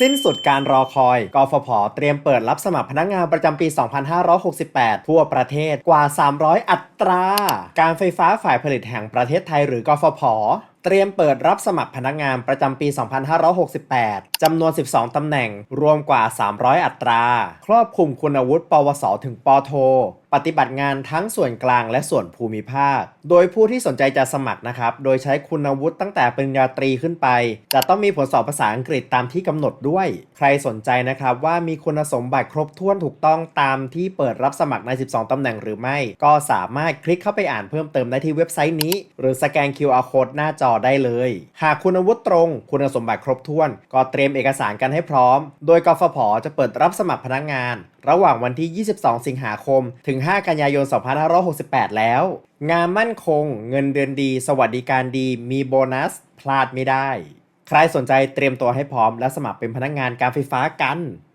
สิ้นสุดการรอคอย กฟผ เตรียมเปิดรับสมัครพนักงานประจำปี 2568 ทั่วประเทศกว่า 300 อัตรา การไฟฟ้าฝ่ายผลิตแห่งประเทศไทยหรือกฟผ เตรียมเปิดรับสมัครพนักงานประจำปี 2568 จำนวน 12 ตำแหน่ง รวมกว่า 300 อัตรา ครอบคลุมคุณวุฒิปวส ถึงปโท ปฏิบัติงานทั้งส่วนกลางและส่วนภูมิภาค โดยผู้ที่สนใจจะสมัครนะครับ โดยใช้คุณวุฒิตั้งแต่ปริญญาตรีขึ้นไป จะต้องมีผลสอบภาษาอังกฤษตามที่กำหนดด้วย ใครสนใจนะครับว่ามีคุณสมบัติครบถ้วนถูกต้องตามที่เปิดรับสมัครใน 12 ตำแหน่งหรือไม่ ก็สามารถคลิกเข้าไปอ่านเพิ่มเติมได้ที่เว็บไซต์นี้ หรือสแกน QR code หน้าจอได้เลย หากคุณอาวุฒิตรง คุณสมบัติครบถ้วน ก็เตรียมเอกสารกันให้พร้อม โดยกฟผจะเปิดรับสมัครพนักงาน ระหว่างวันที่ 22 สิงหาคม ถึง 5 กันยายน 2568 แล้ว งานมั่นคง เงินเดือนดี สวัสดิการดี มีโบนัส พลาดไม่ได้ ใครสนใจเตรียมตัวให้พร้อมและสมัครเป็นพนักงานการไฟฟ้ากัน